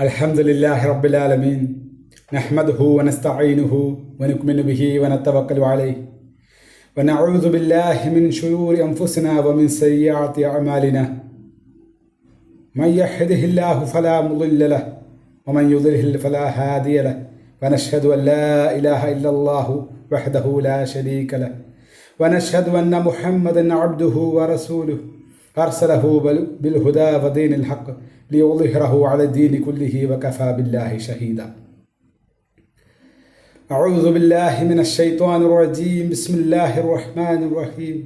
الحمد لله رب العالمين. نحمده ونستعينه ونؤمن به ونتوكل عليه. ونعوذ بالله من شرور أنفسنا ومن سيئات أعمالنا. من يهده الله فلا مضل له ومن يضلل فلا هادي له. ونشهد أن لا إله إلا الله وحده لا شريك له. ونشهد أن محمدا عبده ورسوله. أرسله بال- بالهدى ودين الحق. ليظهره على الدين كله وكفى بالله شهيدا أعوذ بالله من الشيطان الرجيم بسم الله الرحمن الرحيم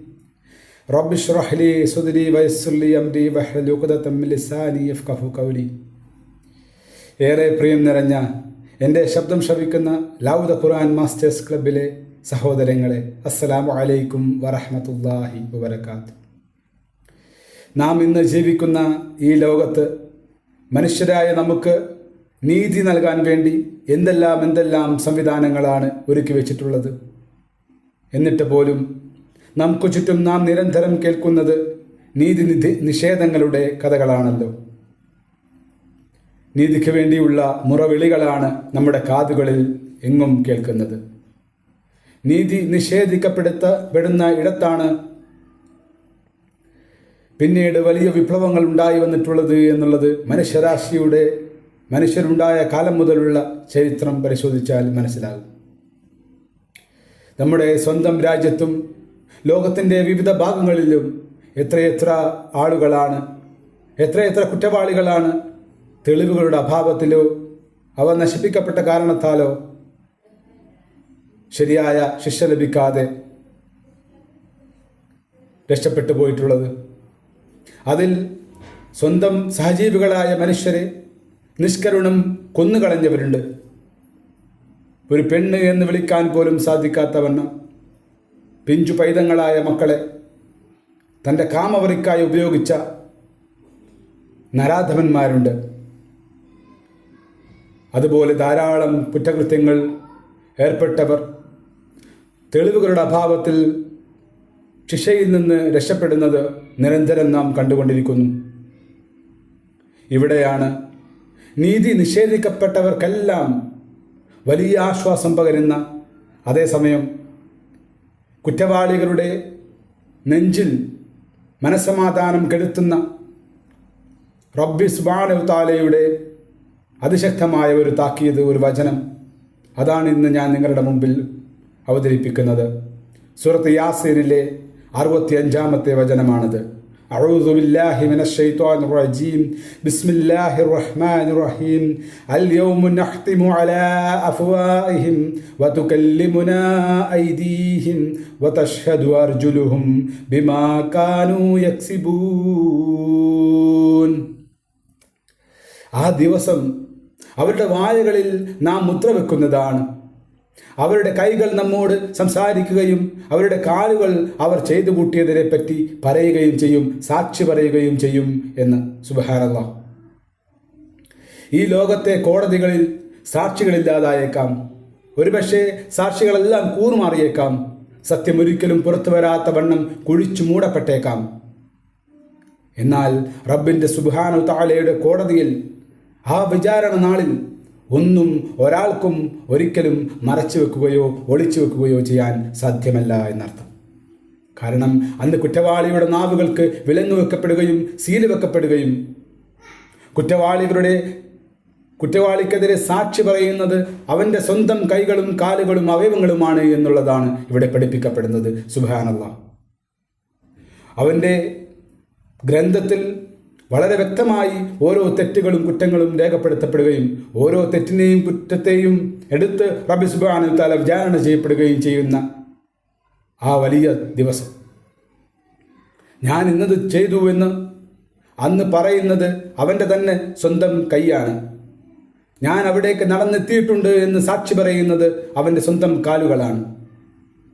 رب اشرح لي صدري ويسر لي أمري واحلل عقدة من لساني يفقهوا قولي ഏറെ പ്രിയം നിറഞ്ഞ എൻ്റെ ശബ്ദം ശ്രവിക്കുന്ന ലൗദ ഖുർആൻ മാസ്റ്റേഴ്സ് ക്ലബിലെ സഹോദരങ്ങളെ അസ്സലാമു അലൈക്കും വറഹ്മത്തുള്ളാഹി വബറകാത്ത് നാം ഇന്ന് ജീവിക്കുന്ന ഈ ലോകത്ത് മനുഷ്യരായ നമുക്ക് നീതി നൽകാൻ വേണ്ടി എന്തെല്ലാം എന്തെല്ലാം സംവിധാനങ്ങളാണ് ഒരുക്കി വെച്ചിട്ടുള്ളത്. എന്നിട്ട് പോലും നമുക്ക് ചുറ്റും നാം നിരന്തരം കേൾക്കുന്നത് നീതി നിധി നിഷേധങ്ങളുടെ കഥകളാണല്ലോ. നീതിക്ക് വേണ്ടിയുള്ള മുറവിളികളാണ് നമ്മുടെ കാതുകളിൽ എങ്ങും കേൾക്കുന്നത്. നീതി നിഷേധിക്കപ്പെടുത്ത പെടുന്ന ഇടത്താണ് പിന്നീട് വലിയ വിപ്ലവങ്ങൾ ഉണ്ടായി വന്നിട്ടുള്ളത് എന്നുള്ളത് മനുഷ്യരാശിയുടെ മനുഷ്യരുണ്ടായ കാലം മുതലുള്ള ചരിത്രം പരിശോധിച്ചാൽ മനസ്സിലാകും. നമ്മുടെ സ്വന്തം രാജ്യത്തും ലോകത്തിന്റെ വിവിധ ഭാഗങ്ങളിലും എത്രയെത്ര ആളുകളാണ് എത്രയെത്ര കുറ്റവാളികളാണ് തെളിവുകളുടെ അഭാവത്തിലോ അവ നശിപ്പിക്കപ്പെട്ട കാരണത്താലോ ശരിയായ ശിക്ഷ ലഭിക്കാതെ രക്ഷപ്പെട്ടു പോയിട്ടുള്ളത്. അതിൽ സ്വന്തം സഹജീവികളായ മനുഷ്യരെ നിഷ്കരുണം കൊന്നുകളഞ്ഞവരുണ്ട്. ഒരു പെണ്ണ് എന്ന് വിളിക്കാൻ പോലും സാധിക്കാത്തവണ്ണം പിഞ്ചു പൈതങ്ങളായ മക്കളെ തന്റെ കാമവറിക്കായി ഉപയോഗിച്ച നരാധവന്മാരുണ്ട് അതുപോലെ ധാരാളം കുറ്റകൃത്യങ്ങൾ ഏർപ്പെട്ടവർ തെളിവുകളുടെ അഭാവത്തിൽ ശിക്ഷയിൽ നിന്ന് രക്ഷപ്പെടുന്നത് നിരന്തരം നാം കണ്ടുകൊണ്ടിരിക്കുന്നു. ഇവിടെയാണ് നീതി നിഷേധിക്കപ്പെട്ടവർക്കെല്ലാം വലിയ ആശ്വാസം പകരുന്ന അതേസമയം കുറ്റവാളികളുടെ നെഞ്ചിൽ മനസമാധാനം കെടുത്തുന്ന റബ്ബി സുബാനു താലയുടെ അതിശക്തമായ ഒരു താക്കീത് ഒരു വചനം അതാണ് ഇന്ന് ഞാൻ നിങ്ങളുടെ മുമ്പിൽ അവതരിപ്പിക്കുന്നത്. സുഹൃത്ത് യാസീറിലെ അറുപത്തി അഞ്ചാമത്തെ വചനമാണിത് أعوذ بالله من الشيطان الرجيم بسم الله الرحمن الرحيم اليوم نختم على أفواههم وتكلمنا أيديهم وتشهد أرجلهم بما كانوا يكسبون ആ ദിവസം അവരുടെ വായകളിൽ നാം മുദ്ര വെക്കുന്നതാണ് അവരുടെ കൈകൾ നമ്മോട് സംസാരിക്കുകയും അവരുടെ കാലുകൾ അവർ ചെയ്തു കൂട്ടിയതിനെ പറ്റി പറയുകയും ചെയ്യും സാക്ഷി പറയുകയും ചെയ്യും എന്ന്. സുബഹാനല്ല ഈ ലോകത്തെ കോടതികളിൽ സാക്ഷികളില്ലാതായേക്കാം. ഒരുപക്ഷെ സാക്ഷികളെല്ലാം കൂറുമാറിയേക്കാം. സത്യം ഒരിക്കലും പുറത്തു വരാത്ത വണ്ണം കുഴിച്ചു മൂടപ്പെട്ടേക്കാം. എന്നാൽ റബ്ബിന്റെ സുബാനു താലയുടെ കോടതിയിൽ ആ വിചാരണ നാളിൽ ഒന്നും ഒരാൾക്കും ഒരിക്കലും മറച്ചു വെക്കുകയോ ഒളിച്ചു വെക്കുകയോ ചെയ്യാൻ സാധ്യമല്ല എന്നർത്ഥം. കാരണം അന്ന് കുറ്റവാളിയുടെ നാവുകൾക്ക് വിലങ്ങു വെക്കപ്പെടുകയും സീൽ വെക്കപ്പെടുകയും കുറ്റവാളികളുടെ കുറ്റവാളിക്കെതിരെ സാക്ഷി പറയുന്നത് അവന്റെ സ്വന്തം കൈകളും കാലുകളും അവയവങ്ങളുമാണ് എന്നുള്ളതാണ് ഇവിടെ പഠിപ്പിക്കപ്പെടുന്നത്. സുബാനല്ല അവന്റെ ഗ്രന്ഥത്തിൽ വളരെ വ്യക്തമായി ഓരോ തെറ്റുകളും കുറ്റങ്ങളും രേഖപ്പെടുത്തപ്പെടുകയും ഓരോ തെറ്റിനെയും കുറ്റത്തെയും എടുത്ത് റബി സുബാനു താല വിചാരണ ചെയ്യപ്പെടുകയും ചെയ്യുന്ന ആ വലിയ ദിവസം. ഞാൻ ഇന്നത് ചെയ്തു എന്ന് അന്ന് പറയുന്നത് അവന്റെ തന്നെ സ്വന്തം കൈയാണ്. ഞാൻ അവിടേക്ക് നടന്നെത്തിയിട്ടുണ്ട് എന്ന് സാക്ഷി പറയുന്നത് അവന്റെ സ്വന്തം കാലുകളാണ്.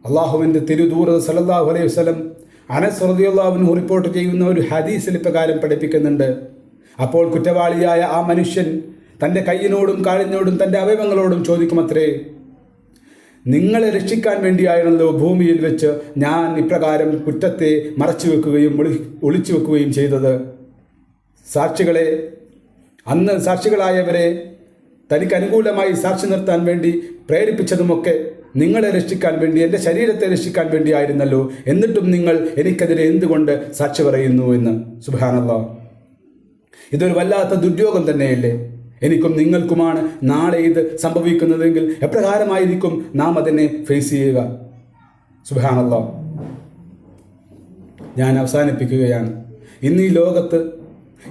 അള്ളാഹുവിന്റെ തിരുദൂറ സലല്ലാഹു അലൈഹി വസ്ലം അനസ് റളിയല്ലാഹുവിന് റിപ്പോർട്ട് ചെയ്യുന്ന ഒരു ഹദീസിൽ ഇപ്രകാരം പഠിപ്പിക്കുന്നുണ്ട്. അപ്പോൾ കുറ്റവാളിയായ ആ മനുഷ്യൻ തന്റെ കയ്യിനോടും കാലിനോടും തന്റെ അവയവങ്ങളോടും ചോദിക്കുമത്രേ നിങ്ങളെ രക്ഷിക്കാൻ വേണ്ടിയായിരുന്നല്ലോ ഭൂമിയിൽ വെച്ച് ഞാൻ ഇപ്രകാരം കുറ്റത്തെ മറച്ചു വെക്കുകയും ഒളി ഒളിച്ചു വെക്കുകയും ചെയ്തത്. സാക്ഷികളെ അന്ന് സാക്ഷികളായവരെ തനിക്ക് അനുകൂലമായി സാക്ഷി നിർത്താൻ വേണ്ടി പ്രേരിപ്പിച്ചതുമൊക്കെ നിങ്ങളെ രക്ഷിക്കാൻ വേണ്ടി എന്റെ ശരീരത്തെ രക്ഷിക്കാൻ വേണ്ടിയായിരുന്നല്ലോ. എന്നിട്ടും നിങ്ങൾ എനിക്കെതിരെ എന്തുകൊണ്ട് സാക്ഷി പറയുന്നു എന്ന്. സുബാനല്ലോ ഇതൊരു വല്ലാത്ത ദുര്യോഗം തന്നെയല്ലേ? എനിക്കും നിങ്ങൾക്കുമാണ് നാളെ ഇത് സംഭവിക്കുന്നതെങ്കിൽ എപ്രകാരമായിരിക്കും നാം അതിനെ ഫേസ് ചെയ്യുക? സുബാനല്ലോ ഞാൻ അവസാനിപ്പിക്കുകയാണ്. ഇന്ന് ഈ ലോകത്ത്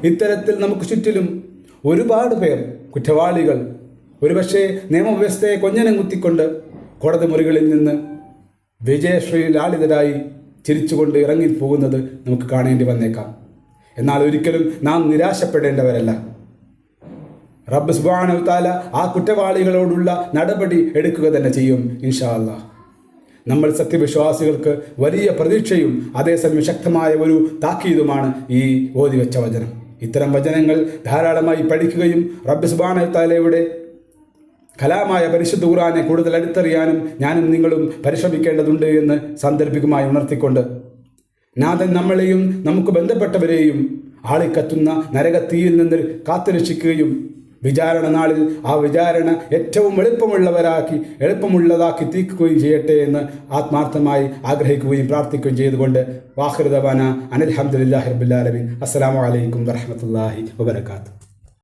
ഇത്തരത്തിൽ നമുക്ക് ചുറ്റിലും ഒരുപാട് പേർ കുറ്റവാളികൾ ഒരുപക്ഷെ നിയമവ്യവസ്ഥയെ കൊഞ്ഞനം കുത്തിക്കൊണ്ട് കോടതി മുറികളിൽ നിന്ന് വിജയശ്രീ ലാളിതരായി ചിരിച്ചുകൊണ്ട് ഇറങ്ങിപ്പോകുന്നത് നമുക്ക് കാണേണ്ടി വന്നേക്കാം. എന്നാൽ ഒരിക്കലും നാം നിരാശപ്പെടേണ്ടവരല്ല. റബ്ബ് സുബാന താല ആ കുറ്റവാളികളോടുള്ള നടപടി എടുക്കുക തന്നെ ചെയ്യും ഇൻഷാ അല്ലാഹ് നമ്മൾ സത്യവിശ്വാസികൾക്ക് വലിയ പ്രതീക്ഷയും അതേസമയം ശക്തമായ ഒരു താക്കീതുമാണ് ഈ ഓതിവെച്ച വചനം. ഇത്തരം വചനങ്ങൾ ധാരാളമായി പഠിക്കുകയും റബ്ബ് സുബാന താലയുടെ കലാമായ പരിശുദ്ധ ഖുറാനെ കൂടുതൽ അടുത്തറിയാനും ഞാനും നിങ്ങളും പരിശ്രമിക്കേണ്ടതുണ്ട് എന്ന് സാന്ദർഭികമായി ഉണർത്തിക്കൊണ്ട് നാഥൻ നമ്മളെയും നമുക്ക് ബന്ധപ്പെട്ടവരെയും ആളിക്കത്തുന്ന നരകത്തീയിൽ നിന്ന് കാത്തുരക്ഷിക്കുകയും വിചാരണ നാളിൽ ആ വിചാരണ ഏറ്റവും എളുപ്പമുള്ളവരാക്കി എളുപ്പമുള്ളതാക്കി തീക്കുകയും ചെയ്യട്ടെ എന്ന് ആത്മാർത്ഥമായി ആഗ്രഹിക്കുകയും പ്രാർത്ഥിക്കുകയും ചെയ്തുകൊണ്ട് വാഹൃദവാന അനിൽഹമ്മദില്ലാഹി റബുല്ലാലമീൻ അസ്സാം വലൈക്കും വരഹമത്തല്ലാഹി വബർക്കാത്തു